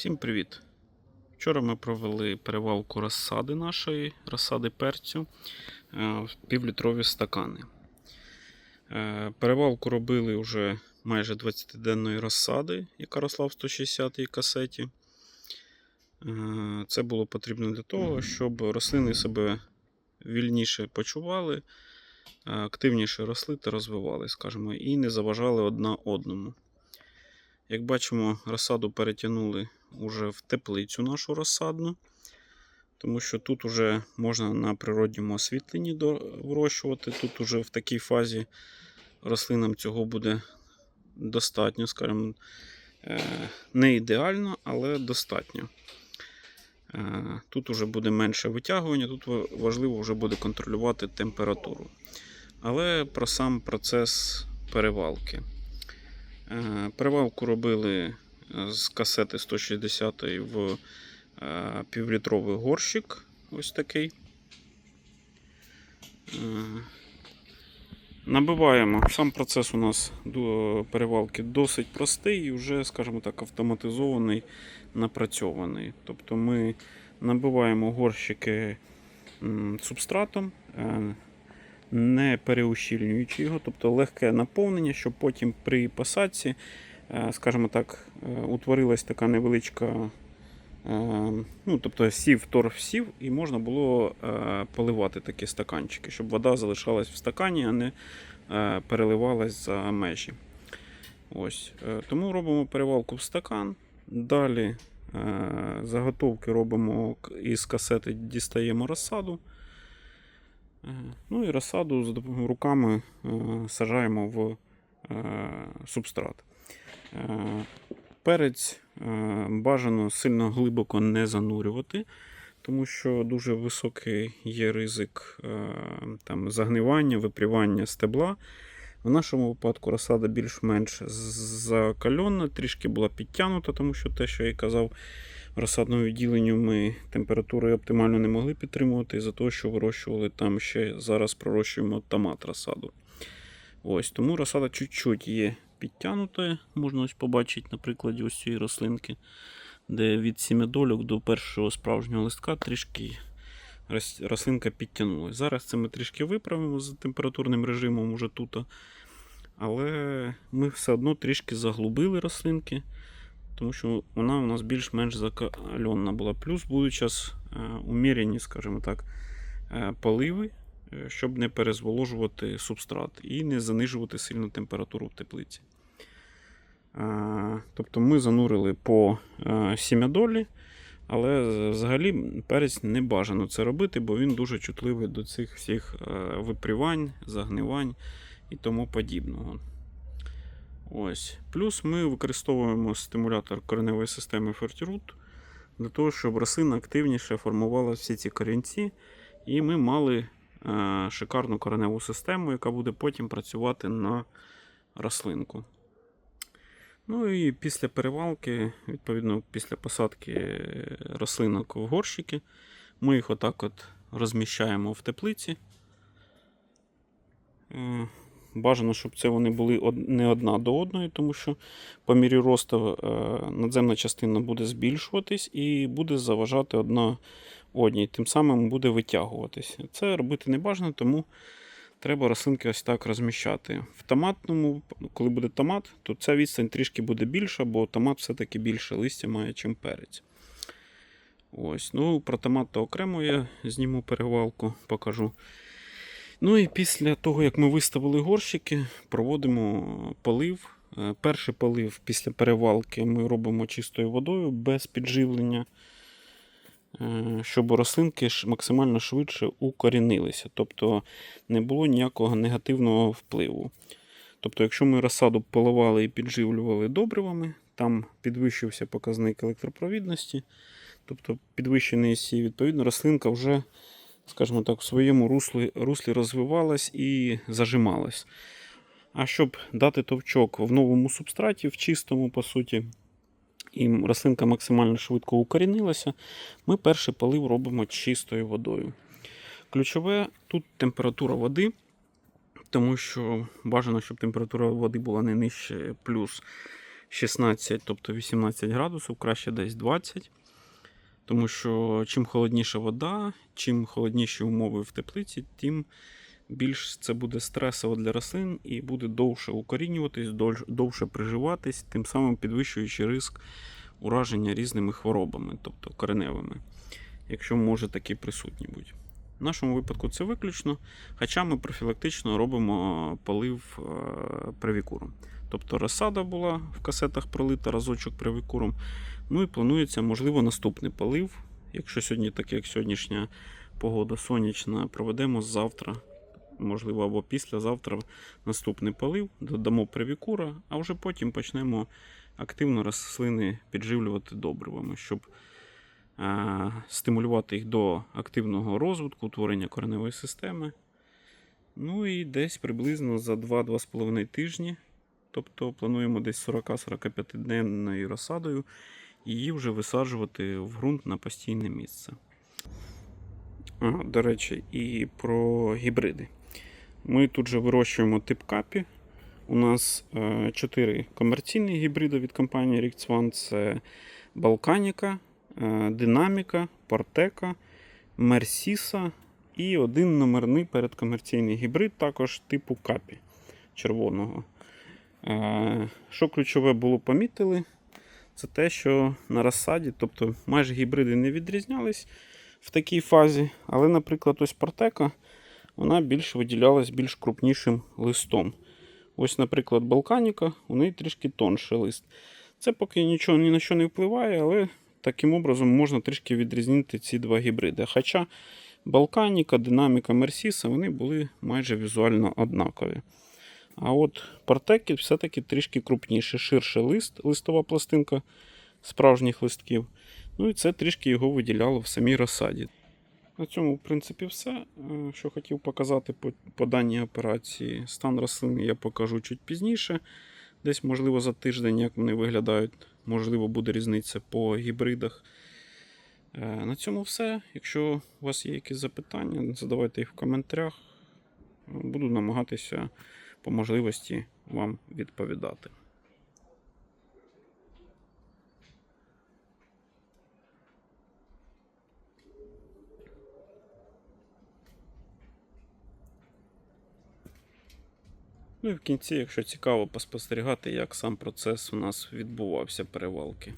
Всім привіт! Вчора ми провели перевалку розсади нашої, розсади перцю е, в півлітрові стакани. Е, Перевалку робили вже майже 20-денної розсади, яка росла в 160-й касеті. Е, Це було потрібно для того, щоб рослини себе вільніше почували, активніше росли та розвивали, скажімо, і не заважали одна одному. Як бачимо, розсаду перетягнули уже в теплицю нашу розсадну, тому що тут вже можна на природньому освітленні вирощувати. Тут уже в такій фазі рослинам цього буде достатньо, скажімо, е, не ідеально, але достатньо. Е, Тут вже буде менше витягування, тут важливо вже буде контролювати температуру. Але про сам процес перевалки. Е, Перевалку робили е, з касети 160 в е, півлітровий горщик. Ось такий. Набиваємо. Сам процес у нас до перевалки досить простий і вже, скажімо так, автоматизований, напрацьований. Тобто ми набиваємо горщики субстратом. Не переущільнюючи його, тобто легке наповнення, щоб потім при посадці, е, скажімо так, е, утворилась така невеличка. е, Ну, тобто сів, торф сів, і можна було поливати такі стаканчики, щоб вода залишалась в стакані, а не переливалась за межі. Ось. Тому робимо перевалку в стакан. Далі заготовки робимо із касети, дістаємо розсаду. Ну і розсаду з допомогою руками е, сажаємо в е, субстрат. Е, Перець бажано сильно глибоко не занурювати, тому що дуже високий є ризик там, загнивання, випрівання стебла. В нашому випадку розсада більш-менш закальонна, трішки була підтягнута, тому що те, що я казав, розсадному відділенню ми температури оптимально не могли підтримувати із-за того, що вирощували там ще зараз пророщуємо томат розсаду. Ось, тому розсада чуть-чуть є підтягнута. Можна ось побачити на прикладі ось цієї рослинки, де від сім'ядольок до першого справжнього листка трішки рослинка підтягнулася. Зараз це ми трішки виправимо з температурним режимом уже тут. Але ми все одно трішки заглубили рослинки тому що вона у нас більш-менш закальонна була. Плюс будуть зараз уміряні, скажімо так, е, поливи, е, щоб не перезволожувати субстрат і не занижувати сильно температуру в теплиці. Е, Тобто ми занурили по е, сім'ядолі, але взагалі перець не бажано це робити, бо він дуже чутливий до цих всіх е, випрівань, загнивань і тому подібного. Ось. Плюс ми використовуємо стимулятор кореневої системи FertiRoot для того, щоб рослина активніше формувала всі ці корінці, і ми мали е, шикарну кореневу систему, яка буде потім працювати на рослинку. Ну і після перевалки, відповідно, після посадки рослинок в горщики, ми їх отак от розміщаємо в теплиці. Бажано, щоб це вони були не одна до одної, тому що по мірі росту е, надземна частина буде збільшуватись і буде заважати одна одній, тим самим буде витягуватись. Це робити не бажано, тому треба рослинки ось так розміщати. В томатному, коли буде томат, то ця відстань трішки буде більша, бо томат все-таки більше листя має, чим перець. Ось, ну Про томат то окремо я зніму перевалку, покажу. Ну і після того, як ми виставили горщики, проводимо полив. Е, Перший полив після перевалки ми робимо чистою водою без підживлення, е, щоб рослинки максимально швидше укорінилися. Тобто не було ніякого негативного впливу. Тобто, якщо ми розсаду поливали і підживлювали добривами, там підвищився показник електропровідності, тобто підвищений сі, відповідно, рослинка вже скажімо так, в своєму руслі, руслі розвивалась і зажималась. А щоб дати товчок в новому субстраті, в чистому, по суті, і рослинка максимально швидко укорінилася, ми перший полив робимо чистою водою. Ключове тут температура води, тому що бажано, щоб температура води була не нижче плюс 16, тобто 18 градусів, краще десь 20. Тому що чим холодніша вода, чим холодніші умови в теплиці, тим більш це буде стресово для рослин і буде довше укорінюватись, довше приживатись, тим самим підвищуючи риск ураження різними хворобами, тобто кореневими, якщо може такі присутні бути. В нашому випадку це виключно, хоча ми профілактично робимо полив е, привікуром. Тобто розсада була в касетах пролита разочок привікуром. Ну і планується, можливо, наступний полив. Якщо сьогодні, так як сьогоднішня погода сонячна, проведемо завтра, можливо, або післязавтра наступний полив, додамо привікура, а вже потім почнемо активно рослини підживлювати добривами, щоб е, стимулювати їх до активного розвитку, утворення кореневої системи. Ну і десь приблизно за 2-2,5 тижні, тобто плануємо десь 40-45 денною розсадою, її вже висаджувати в ґрунт на постійне місце. А, до речі, і про гібриди. Ми тут же вирощуємо тип капі. У нас 4 комерційні гібриди від компанії Rix One. Це Балканіка, е, Динаміка, Портека, Мерсіса і один номерний передкомерційний гібрид, також типу капі червоного. Е, Що ключове було помітили, це те, що на розсаді, тобто майже гібриди не відрізнялись в такій фазі, але, наприклад, ось Портека, вона більш виділялась більш крупнішим листом. Ось, наприклад, Балканіка, у неї трішки тонший лист. Це поки нічого ні на що не впливає, але таким образом можна трішки відрізнити ці два гібриди. Хоча Балканіка, Динаміка, Мерсіса вони були майже візуально однакові. А от Партеки все-таки трішки крупніше, ширше лист, листова пластинка справжніх листків. Ну і це трішки його виділяло в самій розсаді. На цьому, в принципі, все. Е, Що хотів показати по, по даній операції. Стан рослини я покажу чуть пізніше. Десь, можливо, за тиждень, як вони виглядають, можливо, буде різниця по гібридах. Е, На цьому все. Якщо у вас є якісь запитання, задавайте їх в коментарях. Буду намагатися по можливості вам відповідати. Ну і в кінці, якщо цікаво, поспостерігати, як сам процес у нас відбувався перевалки.